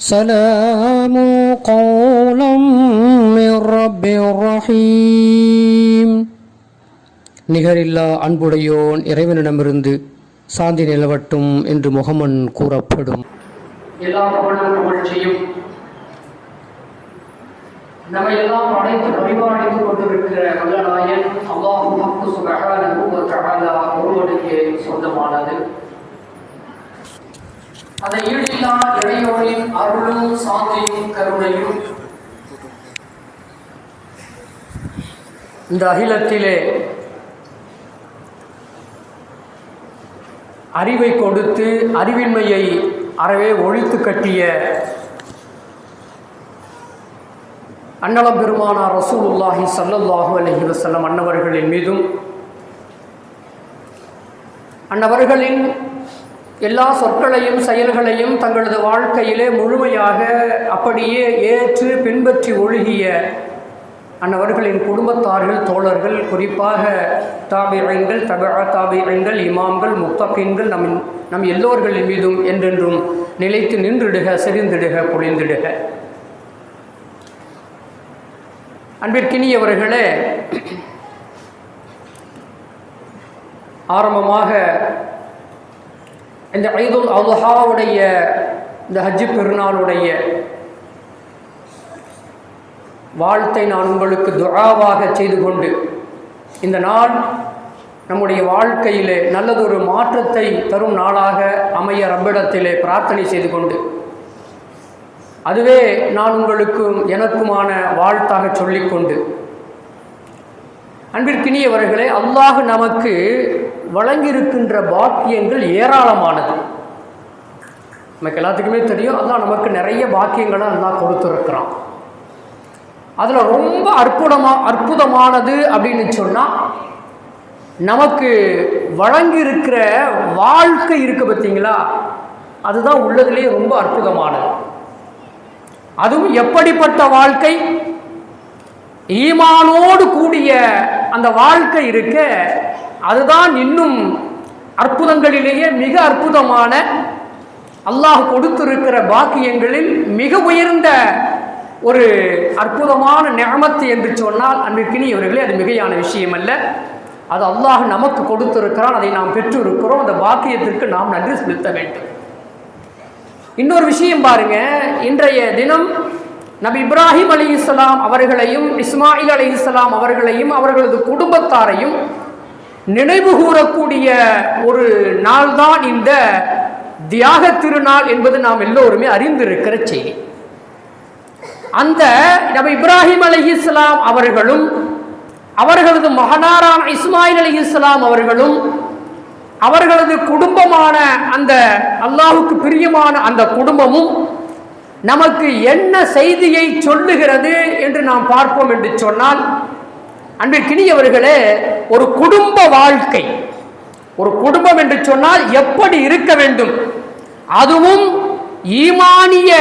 سلام قولا من رب رحيم நிகரில்லா அன்புடையோன் இறைவனிடமிருந்து சாந்தி நிலவட்டும் என்று முகமன் கூறப்படும் எல்லா புகழும் புகழ்ச்சியும் நம்ம எல்லாம் அனைத்து பரிபாலித்துக் கொண்டிருக்கிற வல்லநாயன் அல்லாஹு ஹக்கு சுபஹானஹு வ தஆலா ஒருவனுக்கு சொந்தமானது அந்த ஈடில்லா இறையோனின் அருளும் சாந்தியும் கருணையும். இந்த அகிலத்திலே அறிவை கொடுத்து அறிவின்மையை அறவே ஒழித்து கட்டிய அன்னலம் பெருமானார் ரசூலுல்லாஹி சல்லல்லாஹு அலஹி வசல்லம் அன்னவர்களின் மீதும் அன்னவர்களின் எல்லா சொற்களையும் செயல்களையும் தங்களது வாழ்க்கையிலே முழுமையாக அப்படியே ஏற்று பின்பற்றி ஒழுகிய அன்னவர்களின் குடும்பத்தார்கள் தோழர்கள் குறிப்பாக தாபிரங்கள் தபா தாபிரங்கள் இமாம்கள் முத்தகின்கள் நம் நம் எல்லோர்களின் மீதும் என்றென்றும் நிலைத்து நின்றிடுக செறிந்திடுக பொழிந்திடுக. அன்பிற்கினியவர்களே ஆரம்பமாக இந்த ஐதுல் அல்ஹாவுடைய இந்த ஹஜ்ஜு பெருநாளுடைய வாழ்த்தை நான் உங்களுக்கு துராவாக செய்து கொண்டு இந்த நாள் நம்முடைய வாழ்க்கையிலே நல்லதொரு மாற்றத்தை தரும் நாளாக அமைய ரப்பிடத்திலே பிரார்த்தனை செய்து கொண்டு அதுவே நான் உங்களுக்கும் எனக்குமான வாழ்த்தாக சொல்லிக்கொண்டு. அன்பிற்கினியவர்களே அல்லாஹ் நமக்கு வழங்கியிருக்கின்ற பாக்கியங்கள் ஏராளமானது. நமக்கு எல்லாத்துக்குமே தெரியும். அதான் நமக்கு நிறைய பாக்கியங்களை அல்லாஹ் கொடுத்துருக்குறான். அதில் ரொம்ப அற்புதமா அற்புதமானது அப்படின்னு சொன்னால் நமக்கு வழங்கியிருக்கிற வாழ்க்கை இருக்குது பார்த்தீங்களா? அதுதான் உள்ளதுலேயே ரொம்ப அற்புதமானது. அதுவும் எப்படிப்பட்ட வாழ்க்கை? ஈமானோடு கூடிய அந்த வாழ்க்கை இருக்க அதுதான் இன்னும் அற்புதங்களிலேயே மிக அற்புதமான அல்லாஹ் கொடுத்திருக்கிற பாக்கியங்களில் மிக உயர்ந்த ஒரு அற்புதமான நியமத்து என்று சொன்னால் அன்பிற்கினி இவர்களே அது மிகையான விஷயம் அல்ல அது அல்லாஹ் நமக்கு கொடுத்திருக்கிறான் அதை நாம் பெற்றிருக்கிறோம். அந்த பாக்கியத்திற்கு நாம் நன்றி செலுத்த வேண்டும். இன்னொரு விஷயம் பாருங்க. இன்றைய தினம் நபி இப்ராஹிம் அலி இஸ்லாம் அவர்களையும் இஸ்மாயில் அலி இஸ்லாம் அவர்களையும் அவர்களது குடும்பத்தாரையும் நினைவு கூறக்கூடிய ஒரு நாள்தான் இந்த தியாக திருநாள் என்பது நாம் எல்லோருமே அறிந்திருக்கிற செய்தி. அந்த நம்ம இப்ராஹிம் அலி இஸ்லாம் அவர்களும் அவர்களது மகனாரான இஸ்மாயில் அலி இஸ்லாம் அவர்களும் அவர்களது குடும்பமான அந்த அல்லாஹுக்கு பிரியமான அந்த குடும்பமும் நமக்கு என்ன செய்தியை சொல்லுகிறது என்று நாம் பார்ப்போம் என்று சொன்னால் அன்பிற்கினியவர்களே ஒரு குடும்ப வாழ்க்கை. ஒரு குடும்பம் என்று சொன்னால் எப்படி இருக்க வேண்டும்? அதுவும் ஈமானிய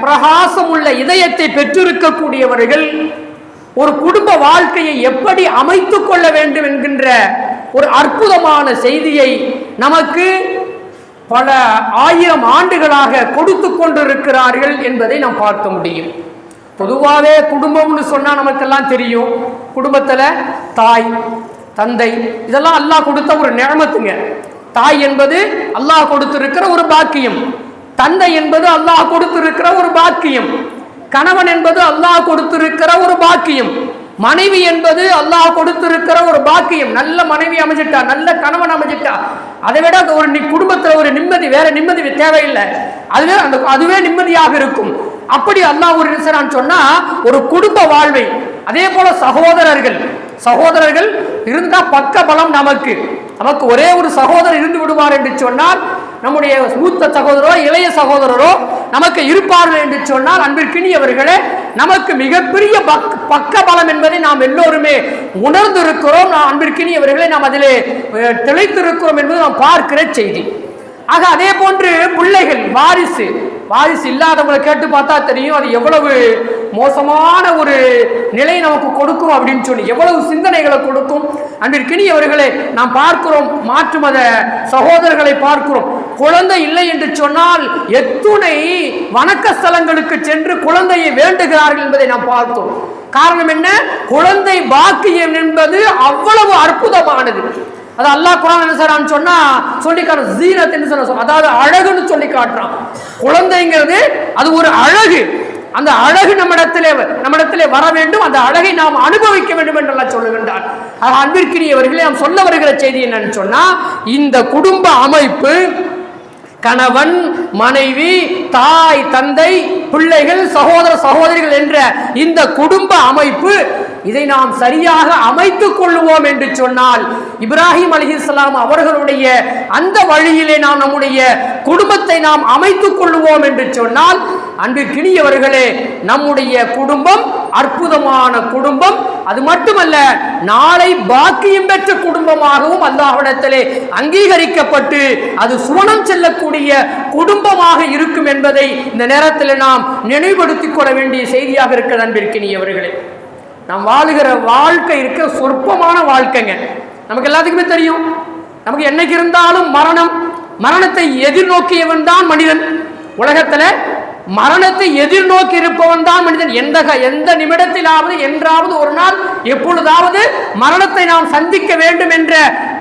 பிரகாசம் உள்ள இதயத்தை பெற்றிருக்கக்கூடியவர்கள் ஒரு குடும்ப வாழ்க்கையை எப்படி அமைத்துக் கொள்ள வேண்டும் என்கின்ற ஒரு அற்புதமான செய்தியை நமக்கு பல ஆயிரம் ஆண்டுகளாக கொடுத்து கொண்டிருக்கிறார்கள் என்பதை நாம் பார்க்க முடியும். பொதுவாகவே குடும்பம்னு சொன்னால் நமக்கெல்லாம் தெரியும். குடும்பத்தில் தாய் தந்தை இதெல்லாம் அல்லாஹ் கொடுத்த ஒரு நியமத்துங்க. தாய் என்பது அல்லாஹ் கொடுத்திருக்கிற ஒரு பாக்கியம். தந்தை என்பது அல்லாஹ் கொடுத்திருக்கிற ஒரு பாக்கியம். கணவன் என்பது அல்லாஹ் கொடுத்திருக்கிற ஒரு பாக்கியம். மனைவி என்பது அல்லாஹ் கொடுத்திருக்கிற ஒரு பாக்கியம். நல்ல மனைவி அமைஞ்சிட்டா நல்ல கணவன் அமைஞ்சிட்டா அதை விட ஒரு குடும்பத்தில் ஒரு நிம்மதி வேற நிம்மதி தேவையில்லை. அதுவே அந்த அதுவே நிம்மதியாக இருக்கும். அப்படி அல்லாஹ் ஒரு நினைச்சான்னு சொன்னா ஒரு குடும்ப வாழ்வை. அதே போல சகோதரர்கள். சகோதரர்கள் இருந்தா பக்க பலம் நமக்கு. நமக்கு ஒரே ஒரு சகோதரர் இருந்து விடுவார் என்று சொன்னால் நம்முடைய மூத்த சகோதரரோ இளைய சகோதரரோ நமக்கு இருப்பார்கள் என்று சொன்னால் அன்பிற்கினியவர்களே நமக்கு மிகப்பெரிய பக் பக்க பலம் என்பதை நாம் எல்லோருமே உணர்ந்திருக்கிறோம். நாம் அன்பிற்கினியவர்களை நாம் அதிலே தெளித்திருக்கிறோம் திளைத்திருக்கிறோம் என்பது நாம் பார்க்கிற செய்தி. ஆக அதே போன்று பிள்ளைகள் வாரிசு வாரிசு இல்லாதவங்களை கேட்டு பார்த்தா தெரியும். அது எவ்வளவு மோசமான ஒரு நிலை நமக்கு கொடுக்கும் அப்படின்னு சொல்லி எவ்வளவு சிந்தனைகளை கொடுக்கும். அன்பிற்கினியவர்களே நாம் பார்க்கிறோம் மாற்று மத சகோதரர்களை பார்க்கிறோம். குழந்தை இல்லை என்று சொன்னால் எத்துணை வணக்க ஸ்தலங்களுக்கு சென்று குழந்தையை வேண்டுகிறார்கள் என்பதை நாம் பார்த்தோம். காரணம் என்ன? குழந்தை பாக்கியம் என்பது அவ்வளவு அற்புதமானது. அது அல்லாஹ் குரான் என்ன சார் சொன்னா சொல்லி காட்டு. ஜீனத் என்று சொல்ல அதாவது அழகுன்னு சொல்லி காட்டுறான். குழந்தைங்கிறது அது ஒரு அழகு. அந்த அழகு நம்மிடத்திலே நம்மிடத்திலே வர வேண்டும். அந்த அழகை நாம் அனுபவிக்க வேண்டும் என்று சொல்லுகின்றார் ஆக அன்பிற்கினியவர்களே நாம் சொல்ல வருகிற செய்தி என்னன்னு சொன்னா இந்த குடும்ப அமைப்பு கணவன் மனைவி தாய் தந்தை பிள்ளைகள் சகோதர சகோதரிகள் என்ற இந்த குடும்ப அமைப்பு இதை நாம் சரியாக அமைத்துக் கொள்வோம் என்று சொன்னால் இப்ராஹிம் அலிஹிஸ்லாம் அவர்களுடைய அந்த வழியிலே நாம் நம்முடைய குடும்பத்தை நாம் அமைத்துக் கொள்வோம் என்று சொன்னால் அன்பு கிணியவர்களே நம்முடைய குடும்பம் அற்புதமான குடும்பம். அது மட்டுமல்ல நாளை பாக்கியம் பெற்ற குடும்பமாகவும் அல்லாஹிடத்திலே அங்கீகரிக்கப்பட்டு அது சுவனம் செல்லக்கூடிய குடும்பமாக இருக்கும் என்பதை இந்த நேரத்தில் நாம் நினைவுபடுத்திக் கொள்ள வேண்டிய செய்தியாக இருக்கிறது அன்பிற்கினியவர்களே. நாம் வாழுகிற வாழ்க்கை இருக்க சொற்பமான வாழ்க்கைங்க. நமக்கு எல்லாத்துக்குமே தெரியும். நமக்கு என்னைக்கு இருந்தாலும் மரணம் மரணத்தை எதிர்நோக்கியவன் தான் மனிதன். உலகத்தில் மரணத்தை எதிர்நோக்கி இருப்பவன் தான் மனிதன். எந்த எந்த நிமிடத்திலாவது என்றாவது ஒரு நாள் எப்பொழுதாவது மரணத்தை நாம் சந்திக்க வேண்டும் என்ற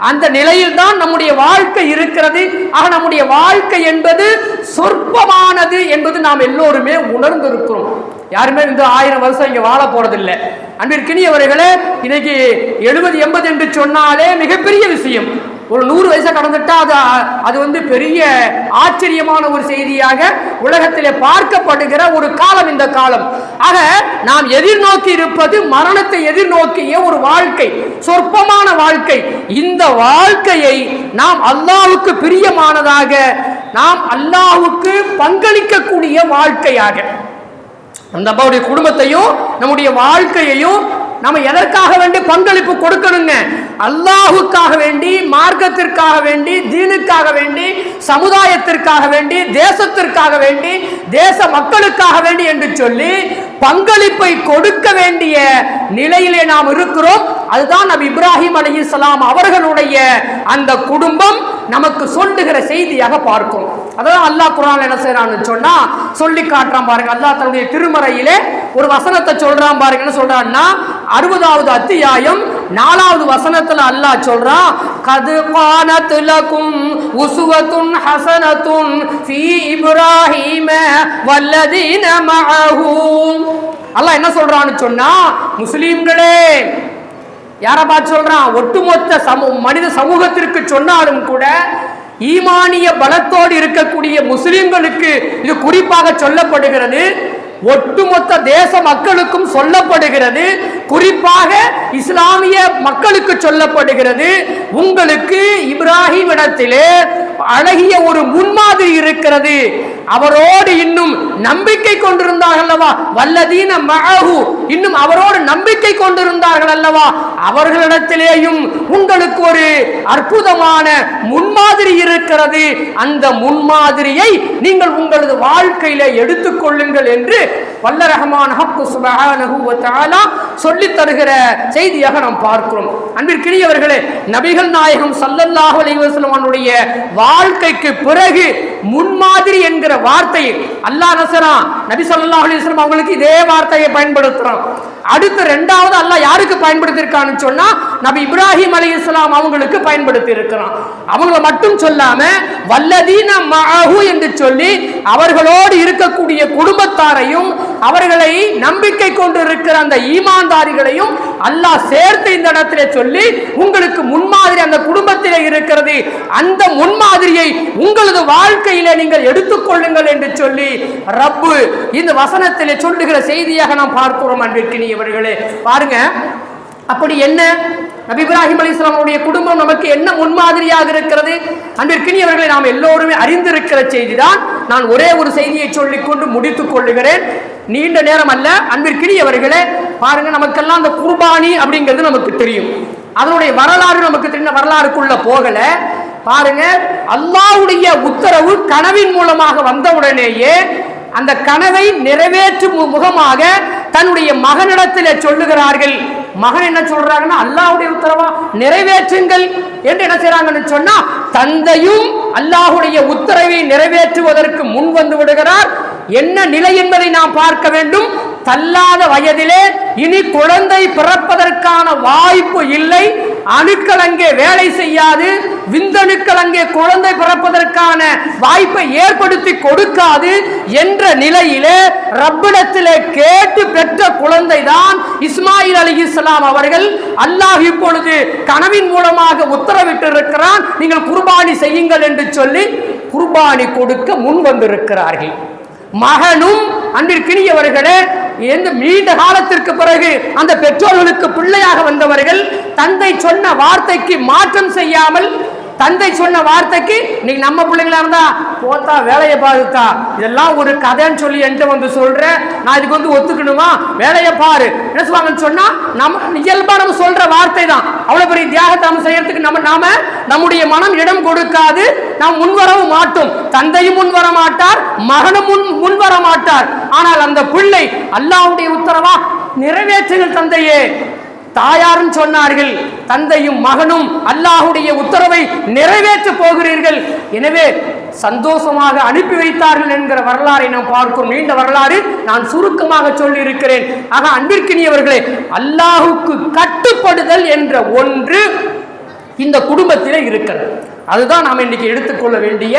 அந்த நிலையில் தான் நம்முடைய வாழ்க்கை இருக்கிறது. ஆக நம்முடைய வாழ்க்கை என்பது சொற்பமானது என்பது நாம் எல்லோருமே உணர்ந்திருக்கிறோம். யாருமே இந்த ஆயிரம் வருஷம் இங்கே வாழ போறதில்லை. அன்பிற்கினியவர்களே இன்னைக்கு எழுபது எண்பது என்று சொன்னாலே மிகப்பெரிய விஷயம். ஒரு நூறு வயசை கடந்துட்டா அது அது வந்து பெரிய ஆச்சரியமான ஒரு செய்தியாக உலகத்திலே பார்க்கப்படுகிற ஒரு காலம் இந்த காலம். ஆக நாம் எதிர்நோக்கி இருப்பது மரணத்தை எதிர்நோக்கிய ஒரு வாழ்க்கை சொற்பமான வாழ்க்கை. இந்த வாழ்க்கையை நாம் அல்லாவுக்கு பிரியமானதாக நாம் அல்லாவுக்கு பங்களிக்கக்கூடிய வாழ்க்கையாக. அந்த அப்பாவுடைய குடும்பத்தையும் நம்முடைய வாழ்க்கையையும் நம்ம எதற்காக வேண்டி பங்களிப்பு கொடுக்கணுங்க? அல்லாஹுக்காக வேண்டி மார்க்கத்திற்காக வேண்டி தீனுக்காக வேண்டி சமுதாயத்திற்காக வேண்டி தேசத்திற்காக வேண்டி தேச மக்களுக்காக வேண்டி என்று சொல்லி பங்களிப்பை கொடுக்க வேண்டிய நிலையிலே நாம் இருக்கிறோம். அதுதான் நபி இப்ராஹிம் அலைஹிஸ்ஸலாம் அவர்களுடைய அந்த குடும்பம் நமக்கு சொல்லுகிற செய்தியாக பார்க்கும் அதான் அல்லாஹ் குரான் என்ன செய்யறான்னு சொன்னா சொல்லி காட்டுறான் பாருங்க. அல்லாஹ் தன்னுடைய திருமறையிலே ஒரு வசனத்தை சொல்றான் பாருங்க என்ன சொல்றான்னா அறுபதாவது அத்தியாயம் நாலாவது வசனத்துல அல்லாஹ் சொல்றான் கது கானத் லகும் உசுவத்துன் ஹசனத்துன் ஃபீ இப்ராஹீம வல்லதீன மஅஹூ. அல்லாஹ் என்ன சொல்றான்னு சொன்னா முஸ்லீம்களே யாரை பார்த்து சொல்றான்? ஒட்டுமொத்த சமூ மனித சமூகத்திற்கு சொன்னாலும் கூட ஈமானிய பலத்தோடு இருக்கக்கூடிய முஸ்லிம்களுக்கு இது குறிப்பாக சொல்லப்படுகிறது. ஒட்டுமொத்த தேச மக்களுக்கும் சொல்லப்படுகிறது. குறிப்பாக இஸ்லாமிய மக்களுக்கு சொல்லப்படுகிறது. உங்களுக்கு இப்ராஹிம் இடத்திலே அழகிய ஒரு முன்மாதிரி இருக்கிறது. அவரோடு இன்னும் நம்பிக்கை கொண்டிருந்தார்கள் அல்லவா? வல்லதீன மஅஹு இன்னும் அவரோடு நம்பிக்கை கொண்டிருந்தார்கள் அல்லவா? அவர்களிடத்திலேயும் உங்களுக்கு ஒரு அற்புதமான முன்மாதிரி இருக்கிறது. அந்த முன்மாதிரியை நீங்கள் உங்களது வாழ்க்கையில எடுத்துக்கொள்ளுங்கள் என்று வல்ல ரஹமான் ஹக்கு சுபஹானஹு தருகிற செய்தியாக நாம் பார்க்கிறோம். அன்பிற்கினியவர்களே நபிகள் நாயகம் சல்லல்லாஹு அலைஹி வஸல்லம் வாழ்க்கைக்கு பிறகு முன்மாதிரி என்கிற வார்த்தையை அல்லாஹ் நசரா நபி ஸல்லல்லாஹு அலைஹி வஸல்லம் அவங்களுக்கு இதே வார்த்தையை பயன்படுத்துறோம் அடுத்து ரெண்டாவது அல்லாஹ் யாருக்கு பயன்படுத்தியிருக்கான்னு சொன்னா நபி இப்ராஹிம் அலைஹிஸ்ஸலாம் அவங்களுக்கு பயன்படுத்தி இருக்கிறான் அவங்கள மட்டும் சொல்லாம வல்லதீன மஅஹு என்று சொல்லி அவர்களோடு இருக்கக்கூடிய குடும்பத்தாரையும் அவர்களை நம்பிக்கை கொண்டு இருக்கிற அந்த ஈமான்தாரிகளையும் அல்லாஹ் சேர்த்து இந்த இடத்துல சொல்லி உங்களுக்கு முன்மாதிரி அந்த குடும்பத்திலே இருக்கிறது. அந்த முன்மாதிரியை உங்களது வாழ்க்கையில நீங்கள் எடுத்துக்கொள்ளுங்கள் என்று சொல்லி ரப்பு இந்த வசனத்தில் சொல்லுகிற செய்தியாக நாம் பார்க்கிறோம் அன்பிற்கினியவர்களே பாருங்க. அப்படி என்ன? நபி இப்ராஹிம் அலி இஸ்லாமுடைய குடும்பம் நமக்கு என்ன முன்மாதிரியாக இருக்கிறது? அன்பிற்கினியவர்களை நாம் எல்லோருமே அறிந்திருக்கிற செய்திதான். நான் ஒரே ஒரு செய்தியை சொல்லிக்கொண்டு முடித்துக் கொள்ளுகிறேன். நீண்ட நேரம் அல்ல அன்பிற்கினியவர்களே பாருங்க நமக்கெல்லாம் அந்த குர்பானி அப்படிங்கிறது நமக்கு தெரியும். அதனுடைய வரலாறு நமக்கு தெரிந்த வரலாறுக்குள்ள போகல. பாருங்க அல்லாவுடைய உத்தரவு கனவின் மூலமாக வந்தவுடனேயே அந்த கனவை நிறைவேற்றும் முகமாக தன்னுடைய மகனிடத்தில் சொல்லுகிறார்கள். மகன் என்ன சொல்றாங்கன்னா அல்லாஹுடைய உத்தரவா? நிறைவேற்றுங்கள். என்று என்ன செய்யறாங்கன்னு சொன்னா தந்தையும் அல்லாஹுடைய உத்தரவை நிறைவேற்றுவதற்கு முன் வந்து விடுகிறார். என்ன நிலை என்பதை நாம் பார்க்க வேண்டும். தள்ளாத வயதிலே இனி குழந்தை பிறப்பதற்கான வாய்ப்பு இல்லை. அணுக்கள் அங்கே வேலை செய்யாது விந்தணுக்கள் அங்கே குழந்தை பிறப்பதற்கான வாய்ப்பை ஏற்படுத்தி கொடுக்காது என்ற நிலையிலே ரப்பிடத்திலே கேட்டு பெற்ற குழந்தை தான் இஸ்மாயில் அலி இஸ்லாம் அவர்கள். அல்லாஹ் இப்பொழுது கனவின் மூலமாக உத்தரவிட்டு இருக்கிறான் நீங்கள் குர்பானி செய்யுங்கள் என்று சொல்லி குர்பானி கொடுக்க முன் வந்திருக்கிறார்கள். மகனும் அன்பிற்கினியவர்களே எந்த நீண்ட காலத்திற்கு பிறகு அந்த பெற்றோர்களுக்கு பிள்ளையாக வந்தவர்கள் தந்தை சொன்ன வார்த்தைக்கு மாற்றம் செய்யாமல் தந்தை சொன்ன வார்த்தைக்கு நீ நம்ம பிள்ளைங்களா இருந்தா போத்தா வேலையை பாருத்தா இதெல்லாம் ஒரு கதைன்னு சொல்லி என்கிட்ட வந்து சொல்ற நான் இதுக்கு வந்து ஒத்துக்கணுமா? வேலையை பாரு. என்ன சொல்லுவாங்கன்னு சொன்னா நம்ம இயல்பா நம்ம சொல்ற வார்த்தை தான் அவ்வளவு பெரிய தியாகத்தை நம்ம செய்யறதுக்கு நம்ம நாம நம்முடைய மனம் இடம் கொடுக்காது. நாம் முன்வரவும் மாட்டோம். தந்தையும் முன் வர மாட்டார் மகனும் முன் முன்வர மாட்டார் ஆனால் அந்த பிள்ளை அல்லாவுடைய உத்தரவா? நிறைவேற்றுங்கள் தந்தையே. தாயாரும் சொன்னார்கள் தந்தையும் மகனும் அல்லாஹுடைய உத்தரவை நிறைவேற்ற போகிறீர்கள். எனவே சந்தோஷமாக அனுப்பி வைத்தார்கள் என்கிற வரலாறை நாம் பார்க்கிறோம். நீண்ட வரலாறு நான் சுருக்கமாக சொல்லி இருக்கிறேன் ஆக அன்பிற்கினியவர்களே அல்லாஹுக்கு கட்டுப்படுதல் என்ற ஒன்று இந்த குடும்பத்திலே இருக்கிறது. அதுதான் நாம் இன்றைக்கி எடுத்துக்கொள்ள வேண்டிய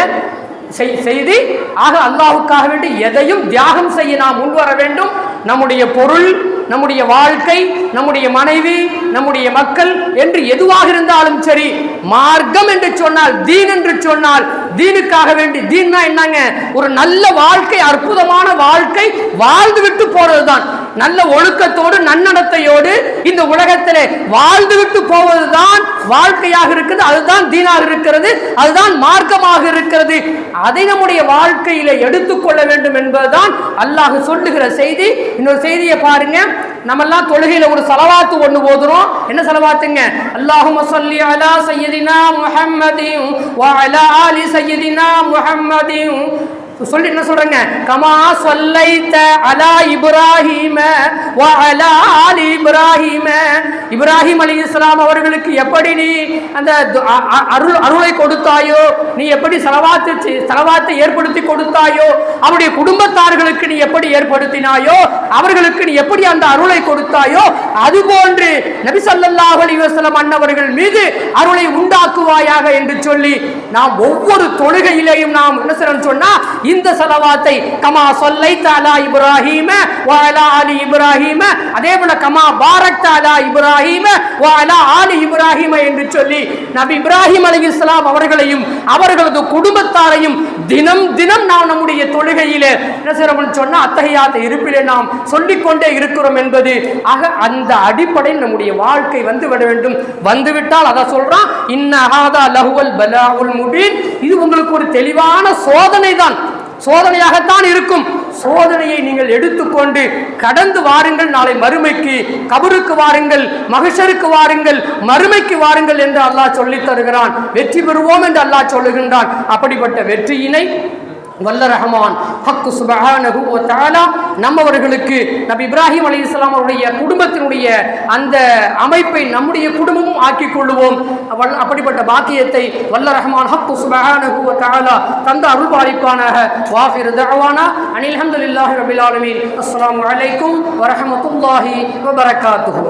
செய்தி. ஆக அல்லாவுக்காக வேண்டி எதையும் தியாகம் செய்ய நாம் முன்வர வேண்டும். நம்முடைய பொருள் நம்முடைய வாழ்க்கை நம்முடைய மனைவி நம்முடைய மக்கள் என்று எதுவாக இருந்தாலும் சரி மார்க்கம் என்று சொன்னால் தீன் என்று சொன்னால் தீனுக்காக வேண்டி தீன்னா என்னங்க? ஒரு நல்ல வாழ்க்கை அற்புதமான வாழ்க்கை வாழ்ந்து விட்டு போறதுதான். நல்ல ஒழுக்கத்தோடு நன்னடத்தையோடு இந்த உலகத்திலே வாழ்ந்துவிட்டு போவதுதான் வாழ்க்கையாக இருக்குது அதுதான் தீனாக இருக்கிறது அதுதான் மார்க்கமாக இருக்கிறது. அதை நம்முடைய வாழ்க்கையில எடுத்துக்கொள்ள வேண்டும் என்பதுதான் அல்லாஹ் சொல்லுகிற செய்தி. இன்னொரு செய்தியை பாருங்க. நம்மெல்லாம் தொழுகையில ஒரு சலவாத்து ஒண்ணு ஓதுறோம். என்ன சலவாத்துங்க? அல்லாஹும் சொல்லி அலா சையதினா முஹம்மதியும் அலா அலி சையதினா முஹம்மதியும் சொல்லி என்ன சொல்றேங்க? கமா சொல்லைத்த அலா இப்ராஹிம வ அலா ஆலி இப்ராஹிம. இப்ராஹிம் அலி இஸ்லாம் அவர்களுக்கு எப்படி நீ அந்த அருள் அருளை கொடுத்தாயோ நீ எப்படி செலவாத்து செலவாத்தை ஏற்படுத்தி கொடுத்தாயோ அவருடைய குடும்பத்தார்களுக்கு நீ எப்படி ஏற்படுத்தினாயோ அவர்களுக்கு நீ எப்படி அந்த அருளை கொடுத்தாயோ அது போன்று நபி ஸல்லல்லாஹு அலி வஸல்லம் அன்னவர்கள் மீது அருளை உண்டாக்குவாயாக என்று சொல்லி நாம் ஒவ்வொரு தொழுகையிலேயும் நாம் என்ன சொன்னா இந்த சலவாத்தை கமா சொல்லை தாலா இப்ராஹிம வாலா அலி இப்ராஹிம. அதே போல கமா பாரக் தாலா இப்ராஹிம வாலா ஆலி இப்ராஹிம என்று சொல்லி நபி இப்ராஹிம் அலைஹிஸ்ஸலாம் அவர்களையும் அவர்களது குடும்பத்தாரையும் தினம் தினம் நாம் நம்முடைய தொழுகையிலே என்ன செய்யறோம்னு சொன்னா அத்தகையாத்த இருப்பிலே நாம் சொல்லிக்கொண்டே இருக்கிறோம் என்பது ஆக அந்த அடிப்படையில் நம்முடைய வாழ்க்கை வந்து விட வேண்டும். வந்துவிட்டால் அதை சொல்றான் இன்னஹாதா லஹுவல் பலாவுல் முபீன். இது உங்களுக்கு ஒரு தெளிவான சோதனை தான் சோதனையாகத்தான் இருக்கும். சோதனையை நீங்கள் எடுத்துக்கொண்டு கடந்து வாருங்கள் நாளை மறுமைக்கு கபருக்கு வாருங்கள் மகிஷருக்கு வாருங்கள் மறுமைக்கு வாருங்கள் என்று அல்லாஹ் சொல்லித் தருகிறான். வெற்றி பெறுவோம் என்று அல்லாஹ் சொல்லுகின்றான். அப்படிப்பட்ட வெற்றியினை வல்ல ரஹமான். ஹக்கு சுபஹானஹு வ நம்மவர்களுக்கு நபி இப்ராஹிம் அலைஹிஸ்ஸலாம் அவருடைய குடும்பத்தினுடைய அந்த அமைப்பை நம்முடைய குடும்பமும் ஆக்கிக் கொள்ளுவோம். அப்படிப்பட்ட பாக்கியத்தை வல்ல ரஹமான் ஹக்கு சுபஹானஹு வ தஆலா தந்த அருள் பாலிப்பானாக வாஃபிர் தஅவானா. அனில் ஹம்துலில்லாஹி ரபில் ஆலமீன். அஸ்ஸலாமு அலைக்கும் வ ரஹ்மத்துல்லாஹி வ பரக்காத்துஹு